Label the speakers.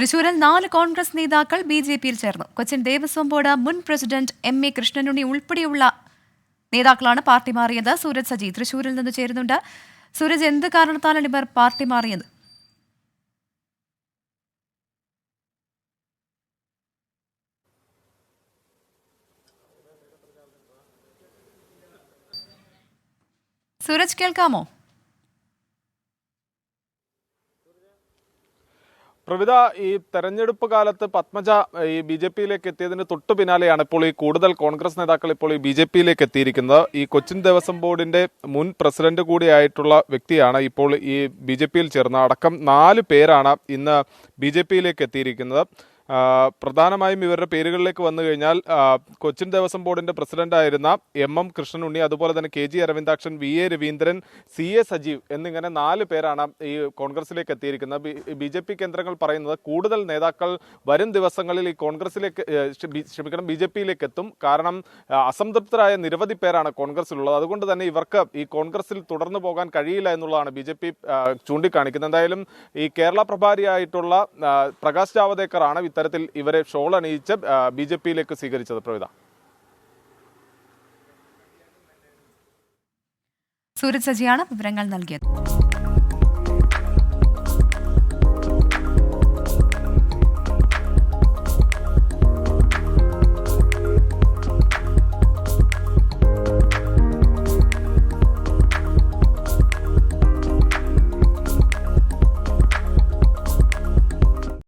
Speaker 1: തൃശൂരിൽ നാല് കോൺഗ്രസ് നേതാക്കൾ ബി ജെ പിയിൽ ചേർന്നു. കൊച്ചിൻ ദേവസ്വം ബോർഡ് മുൻ പ്രസിഡന്റ് എം എ കൃഷ്ണനുണ്ണി ഉൾപ്പെടെയുള്ള നേതാക്കളാണ് പാർട്ടി മാറിയത്. സൂരജ് സജി തൃശൂരിൽ നിന്ന് ചേരുന്നുണ്ട്. സൂരജ് എന്ത് കാരണത്താലാണ് ഇവർ പാർട്ടി മാറിയത്? സൂരജ് കേൾക്കാമോ?
Speaker 2: പ്രവിധ ഈ തെരഞ്ഞെടുപ്പ് കാലത്ത് പത്മജ ഈ ബി ജെ പിയിലേക്ക് എത്തിയതിന് തൊട്ടു പിന്നാലെയാണ് ഇപ്പോൾ ഈ കൂടുതൽ കോൺഗ്രസ് നേതാക്കൾ ഇപ്പോൾ ഈ ബി ജെ പിയിലേക്ക് എത്തിയിരിക്കുന്നത്. ഈ കൊച്ചിൻ ദേവസ്വം ബോർഡിന്റെ മുൻ പ്രസിഡന്റ് കൂടിയായിട്ടുള്ള വ്യക്തിയാണ് ഇപ്പോൾ ഈ ബി ജെ പിയിൽ ചേർന്ന അടക്കം നാല് പേരാണ് ഇന്ന് ബി ജെ പിയിലേക്ക് എത്തിയിരിക്കുന്നത്. പ്രധാനമായും ഇവരുടെ പേരുകളിലേക്ക് വന്നു കഴിഞ്ഞാൽ കൊച്ചിൻ ദേവസ്വം ബോർഡിന്റെ പ്രസിഡന്റായിരുന്ന എം എം കൃഷ്ണനുണ്ണി അതുപോലെ തന്നെ K G Aravindakshan V A Raveendran C A Sajeev എന്നിങ്ങനെ നാല് പേരാണ് ഈ കോൺഗ്രസിലേക്ക് എത്തിയിരിക്കുന്നത്. ബി ജെ പി കേന്ദ്രങ്ങൾ പറയുന്നത് കൂടുതൽ നേതാക്കൾ വരും ദിവസങ്ങളിൽ ഈ കോൺഗ്രസിലേക്ക് ക്ഷമിക്കണം ബി ജെ പിയിലേക്ക് എത്തും. കാരണം അസംതൃപ്തരായ നിരവധി പേരാണ് കോൺഗ്രസിലുള്ളത്. അതുകൊണ്ട് തന്നെ ഇവർക്ക് ഈ കോൺഗ്രസിൽ തുടർന്നു പോകാൻ കഴിയില്ല എന്നുള്ളതാണ് ബി ജെ പി ചൂണ്ടിക്കാണിക്കുന്നത്. എന്തായാലും ഈ കേരള പ്രഭാരിയായിട്ടുള്ള പ്രകാശ് ജാവദേക്കർ ആണ് ഇത്തരത്തിൽ ഇവരെ ഷോൾ അണിയിച്ച് ബി ജെ പിയിലേക്ക് സ്വീകരിച്ചത് പ്രവിത.
Speaker 1: സൂരജ് സജിയാണ് വിവരങ്ങൾ നൽകിയത്.